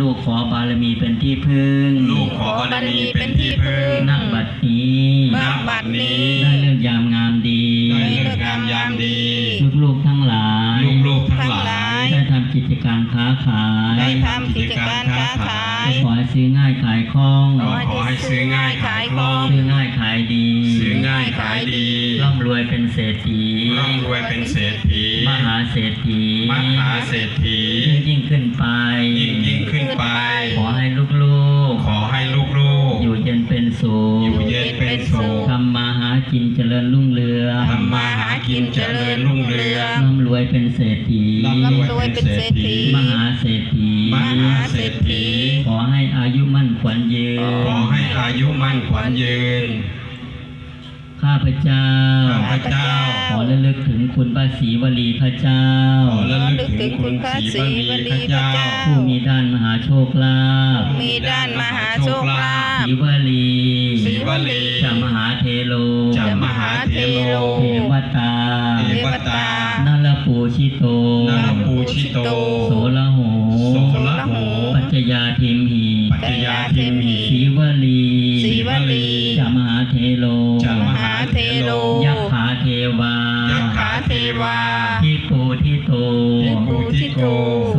ลูกขอบารมีเป็นที่พึ่ง ลูกขอบารมีเป็นที่พึ่งนักบัดนี้ณบัดนี้ ได้เลิกยามงามดีได้เลิกงามยามดี ลูกๆทั้งหลาย ลูกๆทั้งหลาย ได้ทำกิจการค้าขาย ได้ทำกิจการค้าขายขอให้ซื้อง่ายขายคล่องก็ขอให้ซื้อง่ายขายคล่อง ซื้อง่ายขายดี ซื้อง่ายขายดีร่ำรวยเป็นเศรษฐีร่ำรวยเป็นเศรษฐี มหาเศรษฐี มหาเศรษฐี ยิ่งยิ่งขึ้นไป ยิ่งยิ่งขึ้น ไป ขอให้ลูกขอให้ลูกๆ อยู่เย็นเป็นสุข อยู่เย็นเป็นสุขทำมาหากินเจริญรุ่งเรืองทำมาหากินเจริญรุ่งเรืองร่ำรวยเป็นเศรษฐีร่ำรวยเป็นเศรษฐี มหาเศรษฐี มหาเศรษฐี ขอให้อายุมั่นขวัญยืน ขอให้อายุมั่นขวัญยืนข้าพเจ้า ข้าพเจ้า ขอระลึกถึงคุณพระศรีวลีพระเจ้า ขอระลึกถึงคุณศรีวลีพระเจ้าผู้มีด้านมหาโชคลาภมีด้านมหาโชคลาศภรีวลีศรีวลีจามหาเทโลจามหาเทโลเทวตาเทวตานาลปูชิโตนารปูชิโต โสละโหโสละโห ปัจจยาทิมหีปัจจยาทิมหีศรีวลีศรีวลีจามหาเทโลจามมหาเทโล ยักขาเทวายักขาเทวาทิปูทิโตทิปูทิโกส